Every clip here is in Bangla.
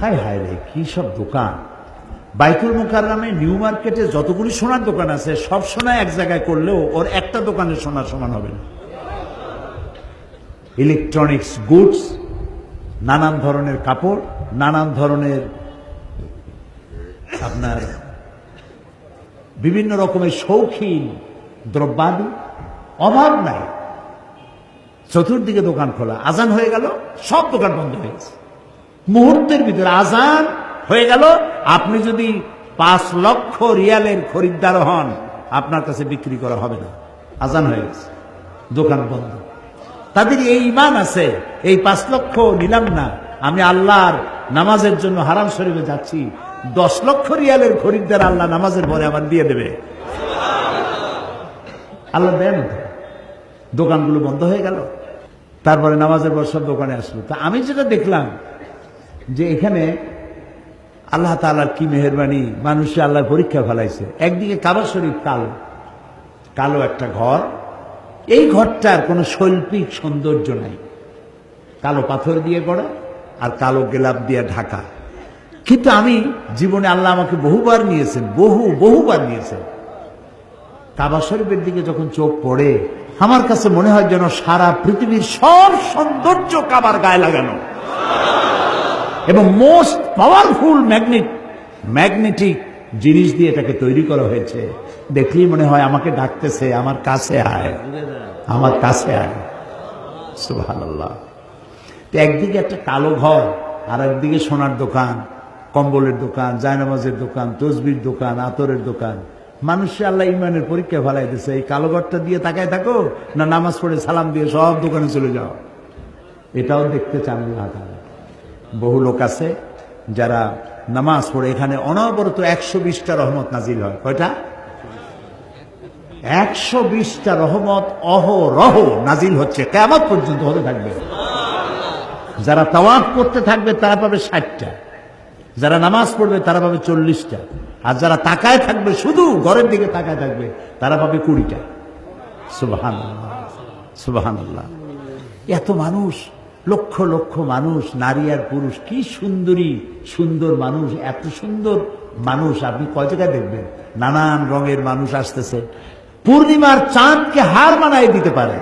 হায় হায় রে, কি সব দোকান? বাইতুল মোকাররামে নিউ মার্কেটে যতগুলি সোনার দোকান আছে, সব সোনা এক জায়গায় করলেও ওর একটা দোকানের সোনার সমান হবে না। ইলেকট্রনিক্স গুডস নানান ধরনের কাপড়, নানান ধরনের আপনার বিভিন্ন রকমের শৌখিন দ্রব্যাদি। অভাব নাই। চতুর্দিকে দোকান খোলা। আজান হয়ে গেল, সব দোকান বন্ধ হয়ে গেছে। মুহূর্তের ভিতরে আজান হয়ে গেল। আপনি যদি পাঁচ লক্ষ রিয়ালের খরিদ্দার হন, আপনার কাছে বিক্রি করা হবে না। আজান হয়ে গেছে। দোকান বন্ধ। তাদের এই ইমান আছে, এই পাঁচ লক্ষ নিলাম না। আমি আল্লাহর নামাজের জন্য হারাম শরীফে যাচ্ছি। দশ লক্ষ রিয়ালের খরিদ্দার আল্লাহ নামাজের পরে আবার দিয়ে দেবে। আল্লাহ দেন দোকানগুলো বন্ধ হয়ে গেল। তারপরে নামাজের পর দোকানে আসলো। তা আমি যেটা দেখলাম যে এখানে আল্লাহ তালার কি মেহরবানি, মানুষে আল্লাহর পরীক্ষা ফেলাইছে। একদিকে কাবা শরীফ কালো কালো একটা ঘর। এই ঘরটার কোনো শৈল্পিক সৌন্দর্য নাই। কালো পাথর দিয়ে গড়া আর কালো গেলাপ দিয়ে ঢাকা। কিন্তু আমি জীবনে আল্লাহ আমাকে বহুবার নিয়েছেন, বহু, বহুবার নিয়েছেন। কাবা শরীফের দিকে যখন চোখ পড়ে, আমার কাছে মনে হয় যেন সারা পৃথিবীর সব সৌন্দর্য কাবার গায়ে লাগানো। এবং মোস্ট পাওয়ারফুল ম্যাগনেট ম্যাগনেটিক জিনিস দিয়ে এটাকে তৈরি করা হয়েছে। দেখলেই মনে হয় আমাকে ডাকতেছে, আমার কাছে আয়। আমার কাছে আয়। তো একদিকে একটা কালো ঘর, আর একদিকে সোনার দোকান, কম্বলের দোকান, জায়নামাজের দোকান, তসবির দোকান, আতরের দোকান। মানুষে আল্লাহ ইমানের পরীক্ষা ফেলাই দিছে, এই কালো ঘরটা দিয়ে তাকায় থাকো, না নামাজ পড়ে সালাম দিয়ে সব দোকানে চলে যাও। এটাও দেখতে চান আল্লাহ। বহু লোক আছে যারা নামাজ পড়ে। এখানে অনবরত একশো বিশটা রহমত নাজিল হয়। কয়টা? একশো বিশটা রহমত অহরহ নাজিল হচ্ছে। কেমন পর্যন্ত হতে থাকবে। যারা তাওয়াফ করতে থাকবে, তারা পাবে ষাটটা। যারা নামাজ পড়বে, তারা পাবে চল্লিশটা। আর যারা তাকায় থাকবে, শুধু ঘরের দিকে তাকায় থাকবে, তারা পাবে কুড়িটা। সুবাহান সুবাহান এত মানুষ লক্ষ লক্ষ মানুষ, নারী আর পুরুষ, কি সুন্দরী, সুন্দর মানুষ, এত সুন্দর মানুষ, আপনি কয় জায়গায় দেখবেন? নানান রঙের মানুষ আসতেছে। পূর্ণিমার চাঁদকে হার মানায় দিতে পারে।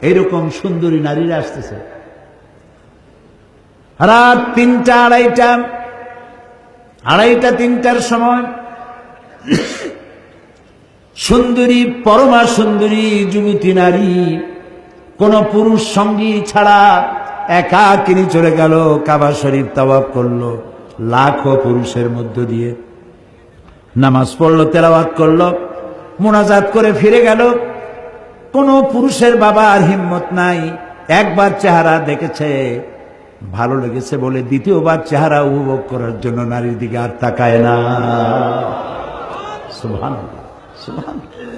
এরকম সুন্দরী নারীরা আসতেছে। রাত তিনটা, আড়াইটা আড়াইটা, তিনটার সময় সুন্দরী, পরমা সুন্দরী, যুবতী নারী কোন পুরুষ সঙ্গী ছাড়া একা কিনি চলে গেল কাবা শরীফ তাওয়াব করল লাখো পুরুষের মধ্য দিয়ে। নামাজ পড়ল তেলাওয়াত করল মোনাজাত করে ফিরে গেল। কোন পুরুষের বাবা আর হিম্মত নাই একবার চেহারা দেখেছে ভালো লেগেছে বলে দ্বিতীয়বার চেহারা উপভোগ করার জন্য নারীর দিকে আর তাকায় না। সুবহানাল্লাহ, সুবহানাল্লাহ।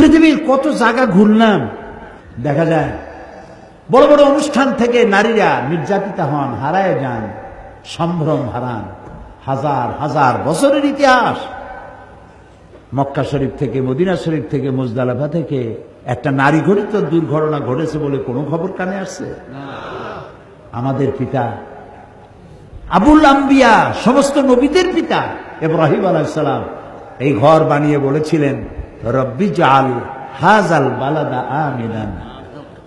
পৃথিবীর কত জায়গা ঘুরলাম, দেখা যায়, বড় বড় অনুষ্ঠান থেকে নারীরা নির্যাতিতা হন, হারায় যান, সম্ভ্রম হারান। হাজার হাজার বছরের ইতিহাস। মক্কা শরীফ থেকে, মদিনা শরীফ থেকে, মুজদালাফা থেকে একটা নারী ঘটিত দুর্ঘটনা ঘটেছে বলে কোনো খবর কানে আসছে? আমাদের পিতা আবুল আম্বিয়া, সমস্ত নবীদের পিতা, ইব্রাহিম আলাইসালাম এই ঘর বানিয়ে বলেছিলেন রব্বি জাল হাজাল বালাদা আমিনান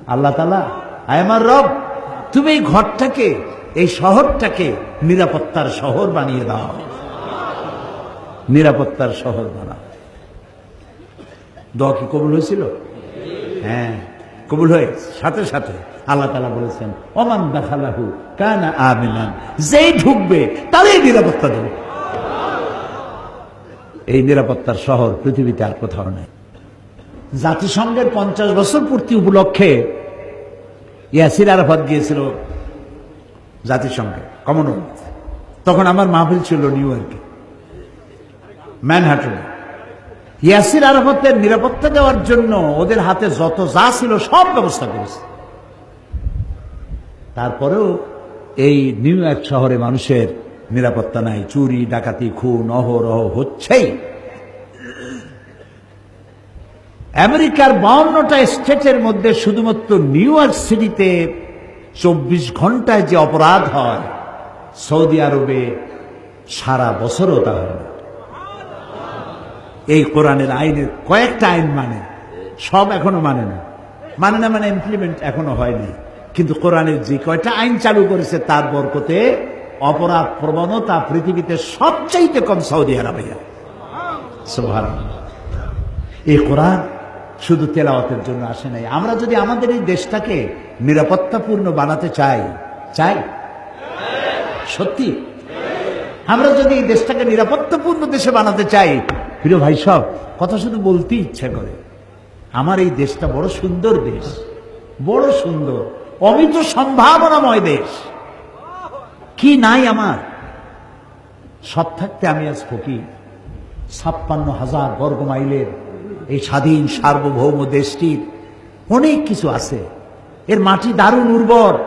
আল্লাহ তালা আমার রব, তুমি এই ঘরটাকে, এই শহরটাকে নিরাপত্তার শহর বানিয়ে দাও। নিরাপত্তার শহর বানাও। দোয়া কি কবুল হয়েছিল? হ্যাঁ কবুল হয়ে, সাথে সাথে আল্লাহ তালা বলেছেন অমান দেখালাহু কানা আমিনান। যেই ঢুকবে, তারই নিরাপত্তা দেবে। এই নিরাপত্তার শহর পৃথিবীতে আর কোথাও নেই। জাতিসংঘের পঞ্চাশ বছর পূর্তি উপলক্ষে ইয়াসির আরাফাত গিয়েছিল জাতিসংঘে কমনওয়েলথ তখন আমার মাহফিল ছিল নিউ ইয়র্কে, ম্যানহাটনে। ইয়াসির আরাফাতের নিরাপত্তা দেওয়ার জন্য ওদের হাতে যত যা ছিল সব ব্যবস্থা করেছে। তারপরেও এই নিউ ইয়র্ক শহরে মানুষের নিরাপত্তা নাই, চুরি, ডাকাতি, খুন, অহরহ হচ্ছেই। আমেরিকার বাউন্নটা স্টেটের মধ্যে শুধুমাত্র নিউ ইয়র্ক সিটিতে চব্বিশ ঘন্টায় যে অপরাধ হয়, সৌদি আরবে সারা বছরও তা হয় না। এই কোরআনের আইনের কয়েকটা আইন মানে সব এখনও মানে না। মানে না মানে ইমপ্লিমেন্ট এখনও হয়নি। কিন্তু কোরআনের যে কয়টা আইন চালু করেছে, তার বরকতে অপরাধ প্রবণতা পৃথিবীতে সবচাইতে কম সৌদি আরবে। এই কোরআন শুধু তেলাওয়াতের জন্য আসে নাই। আমরা যদি আমাদের এই দেশটাকে নিরাপত্তাপূর্ণ বানাতে চাই চাই? সত্যি? আমরা যদি এই দেশটাকে নিরাপত্তাপূর্ণ দেশে বানাতে চাই, প্রিয় ভাই সব, কথা শুধু বলতে ইচ্ছে করে। আমার এই দেশটা বড় সুন্দর দেশ, বড় সুন্দর, অমিত সম্ভাবনাময় দেশ। কি নাই আমার? সব থাকতে আমি আজ ফকির। ছাপ্পান্ন হাজার বর্গ মাইলের এই স্বাধীন সার্বভৌম দেশটির অনেক কিছু আছে। এর মাটি দারুণ উর্বর।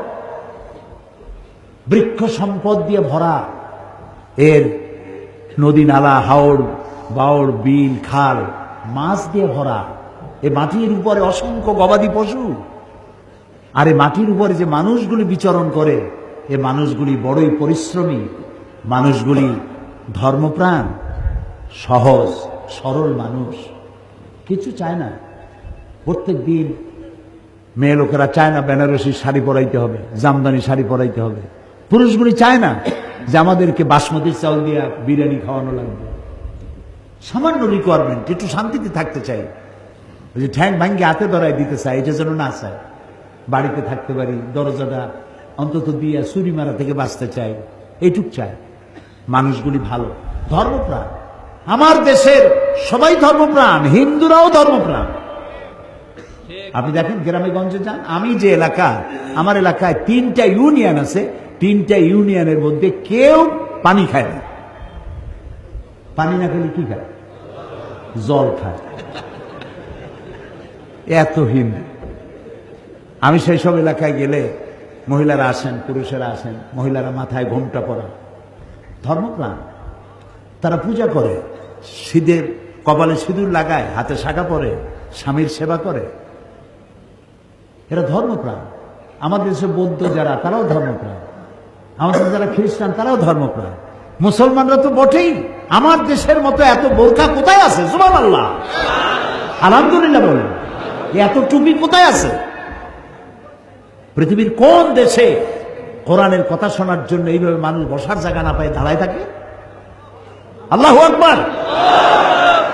বৃক্ষ সম্পদ দিয়ে ভরা। এর নদী নালা হাওড় বাওড় বিল, খাল, মাছ দিয়ে ভরা। এ মাটির উপরে অসংখ্য গবাদি পশু। আর এ মাটির উপরে যে মানুষগুলি বিচরণ করে এ মানুষগুলি বড়ই পরিশ্রমী, মানুষগুলি ধর্মপ্রাণ, সহজ, সরল মানুষ। কিছু চায় না। প্রত্যেক দিন মেয়ে লোকেরা চায় না বেনারসি শাড়ি পরাইতে হবে, জামদানি শাড়ি পরাইতে হবে। পুরুষগুলি চায় না যে আমাদেরকে বাসমতি চাউল দিয়ে বিরিয়ানি খাওয়ানো লাগবে। সামান্য রিকোয়ারমেন্ট একটু শান্তিতে থাকতে চাই। যে ঠ্যাং ভাঙ্গে হাতে ধরাই দিতে চায় এটা যেন না চায়। বাড়িতে থাকতে পারি, দরজাটা অন্তত দিয়ে চুরি মারা থেকে বাঁচতে চাই এইটুক চায়। মানুষগুলি ভালো, ধর্মপ্রাণ। আমার দেশের সবাই ধর্মপ্রাণ, হিন্দুরাও ধর্মপ্রাণ। আপনি দেখেন গ্রামে গঞ্জে যান, আমি যে এলাকা, আমার এলাকায় তিনটা ইউনিয়ন আছে, তিনটা ইউনিয়নের মধ্যে কেউ পানি খায় না। পানি না খেলে কি খায়? জল খায়। এত হিন্দু। আমি সেই সব এলাকায় গেলে মহিলারা আসেন, পুরুষেরা আসেন, মহিলারা মাথায় ঘোমটা পরা। ধর্মপ্রাণ। তারা পূজা করে সিঁদের কপালে সিঁদুর লাগায়, হাতে শাখা পরে, স্বামীর সেবা করে। এরা ধর্মপ্রাণ। আমাদের দেশে বৌদ্ধ যারা, তারাও ধর্মপ্রাণ। আমাদের যারা খ্রিস্টান, তারাও ধর্মপ্রাণ। মুসলমানরা তো বটেই। আমার দেশের মতো এত বোরখা কোথায় আছে? জুবান আল্লাহ আলহামদুলিল্লাহ বলেন। এত টুপি কোথায় আছে? পৃথিবীর কোন দেশে কোরআনের কথা শোনার জন্য এইভাবে মানুষ বসার জায়গা না পায়, দাঁড়ায় থাকে? আল্লাহ আকবার!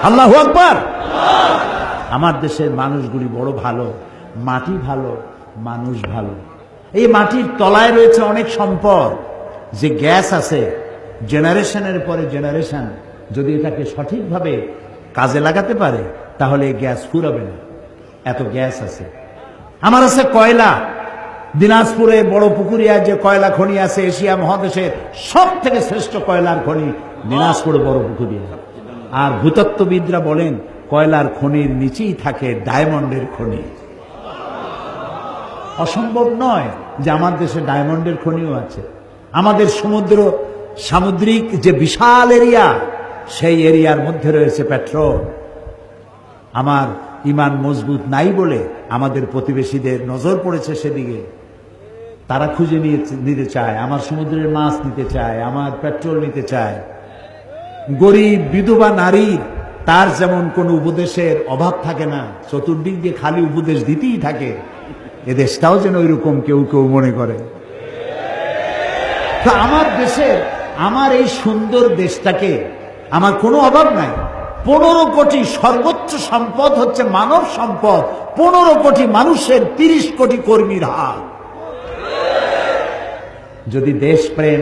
আল্লাহ আকবার! আমার দেশের মানুষগুলি বড় ভালো, মাটি ভালো, মানুষ ভালো। এই মাটির তলায় রয়েছে অনেক সম্পদ। যে গ্যাস আছে, জেনারেশনের পরে জেনারেশন যদি এটাকে সঠিকভাবে কাজে লাগাতে পারে, তাহলে গ্যাস ফুরাবে না। এত গ্যাস আছে। আমার আছে কয়লা। দিনাজপুরে বড় পুকুরিয়া যে কয়লা খনি আছে, এশিয়া মহাদেশের সব থেকে শ্রেষ্ঠ কয়লার খনি দিনাজপুরে বড় পুকুরিয়া আর ভূতত্ত্ববিদরা বলেন, কয়লার খনির নিচেই থাকে ডায়মন্ডের খনি। অসম্ভব নয় যে আমার দেশে ডায়মন্ডের খনিও আছে। আমাদের সমুদ্র সামুদ্রিক যে বিশাল এরিয়া, সেই এরিয়ার মধ্যে রয়েছে পেট্রোল। আমার ইমান মজবুত নাই বলে আমাদের প্রতিবেশীদের নজর পড়েছে সেদিকে। তারা খুঁজে নিয়ে নিতে চায়, আমার সমুদ্রের মাছ নিতে চায়, আমার পেট্রোল নিতে চায়। গরিব, বিধবা নারীর তার যেমন কোনো উপদেশের অভাব থাকে না, চতুর্দিক দিয়ে খালি উপদেশ দিতেই থাকে। এ দেশটাও যেন ওইরকম কেউ কেউ মনে করে। আমার দেশের, আমার এই সুন্দর দেশটাকে আমার কোনো অভাব নাই। পনেরো কোটি সর্বোচ্চ সম্পদ হচ্ছে মানব সম্পদ, পনেরো কোটি মানুষের তিরিশ কোটি কর্মীর হাত। যদি দেশপ্রেম